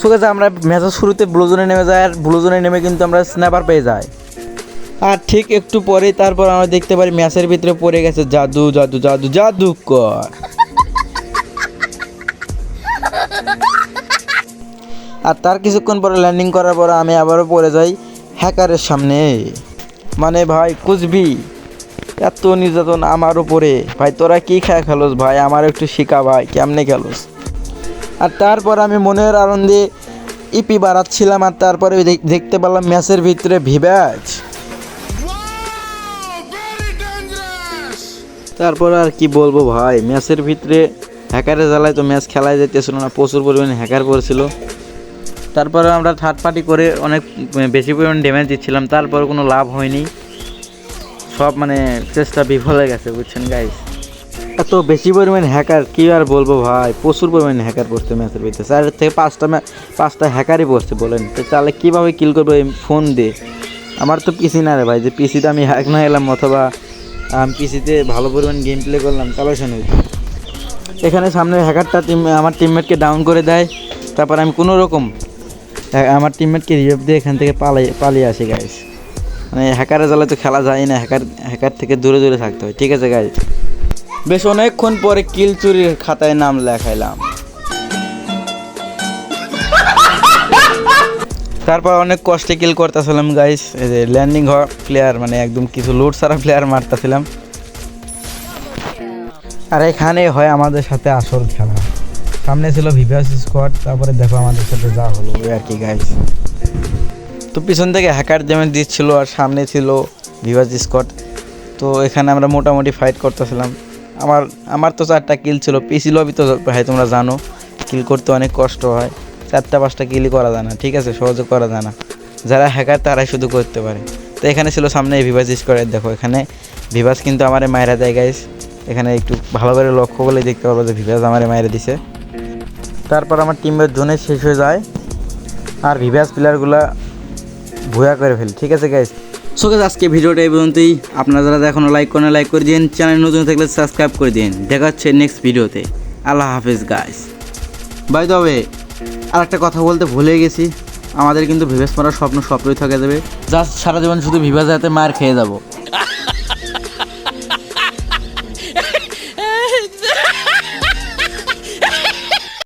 So গেছে আমরা ম্যাচের শুরুতে ব্লুজনে নেমে যাই আর ব্লুজনে নেমে কিন্তু আমরা স্ন্যাপার পেয়ে যাই। আর ঠিক একটু পরেই তারপর আমরা দেখতে পারি ম্যাচের ভিতরে পড়ে গেছে জাদু জাদু জাদু জাদু কর। আর তার কিছুক্ষণ পরে ল্যান্ডিং করার পর আমি আবারও পড়ে যাই হ্যাকারের সামনে। মানে ভাই, কুচবি, এত নির্যাতন আমার উপরে। ভাই, তোরা কি খায় খেলোস ভাই? আমার একটু শিখা ভাই, কেমনে খেলোস? আর তারপর আমি মনের আনন্দে ইপি বাড়াচ্ছিলাম আর তারপরে দেখ- দেখতে পেলাম ম্যাচের ভিতরে ভিব্যাচ তারপর আর কি বলব ভাই ম্যাচের ভিতরে হ্যাকারের জ্বালায় তো ম্যাচ খেলায় যেতেছিল না প্রচুর পরিমাণে হ্যাকার পড়ছিল। তারপরে আমরা থার্ড পার্টি করে অনেক বেশি পরিমাণ ড্যামেজ দিচ্ছিলাম তারপর কোনো লাভ হয়নি। সব মানে চেষ্টা বিফলে গেছে বুঝছেন গাইস এত বেশি পরিমাণ হ্যাকার কি আর বলব ভাই? প্রচুর পরিমাণে হ্যাকার পড়ছে ম্যাচের ভিতরে। চার থেকে পাঁচটা পাঁচটা হ্যাকারই পড়ছে, বলেন। তো তাহলে কীভাবে কিল করব এই ফোন দিয়ে? আমার তো পিসি না রে ভাই, যে পিসিতে আমি হ্যাক না এলাম অথবা আমি পিসিতে ভালো পরিমাণ গেম প্লে করলাম, তাহলে শোনো। এখানে সামনে হ্যাকারটা টিম আমার টিমমেটকে ডাউন করে দেয়। তারপর আমি কোনো রকম আমার টিমমেটকে রিভাইভ দিয়ে এখান থেকে পালিয়ে পালিয়ে আসি গাইস মানে হ্যাকারের জ্বালায় তো খেলা যায় না হ্যাকার হ্যাকার থেকে দূরে দূরে থাকতে হয়, ঠিক আছে গাইস বেশ অনেকক্ষণ পরে কিল চুরির খাতায় নাম লেখাইলাম। তারপর অনেক কষ্টে কিল করতেছিলাম গাইস এই যে ল্যান্ডিং হওয়া প্লেয়ার মানে একদম কিছু লুট সারা প্লেয়ার মারতেছিলাম। আর এখানে হয় আমাদের সাথে আসল খেলা। সামনে ছিল ভিভিয়াস স্কোয়াড তারপরে দেখো আমাদের সাথে যা হলো আর কি গাইস তো পিছন থেকে হ্যাকার যেমন দিচ্ছিল আর সামনে ছিল ভিভাস স্কট তো এখানে আমরা মোটামুটি ফাইট করতেছিলাম। আমার আমার তো চারটা কিল ছিল। পিসি লবি তো, ভাই, তোমরা জানো কিল করতে অনেক কষ্ট হয়। চারটা, পাঁচটা কিলই করা যায় না, ঠিক আছে? সহজে করা যায় না। যারা হ্যাকার তারাই শুধু করতে পারে। তো এখানে ছিল সামনে ভিভাস স্কোয়ারের দেখো, এখানে ভিভাস কিন্তু আমারে মায়েরা দেয় গাইস এখানে একটু ভালো করে লক্ষ্য করলে দেখতে পারব যে ভিভাস আমারে মায়েরা দিছে। তারপর আমার টিমের জোনে শেষ হয়ে যায়। আর ভিভাস প্লেয়ারগুলা ভুয়া করে ফেলি, ঠিক আছে গাইস সো আজকে ভিডিওটা এই পর্যন্তই। আপনারা যারা এখনও লাইক করেন লাইক করে দিন। চ্যানেল নতুন থাকলে সাবস্ক্রাইব করে দিন। দেখা হচ্ছে নেক্সট ভিডিওতে। আল্লাহ হাফিজ গাইস বাই তবে আর একটা কথা বলতে ভুলে গেছি। আমাদের কিন্তু ভিভেস মারার স্বপ্ন স্বপ্নই থেকে যাবে। জাস্ট সারা জীবন শুধু ভিভেস হাতে মার খেয়ে যাব।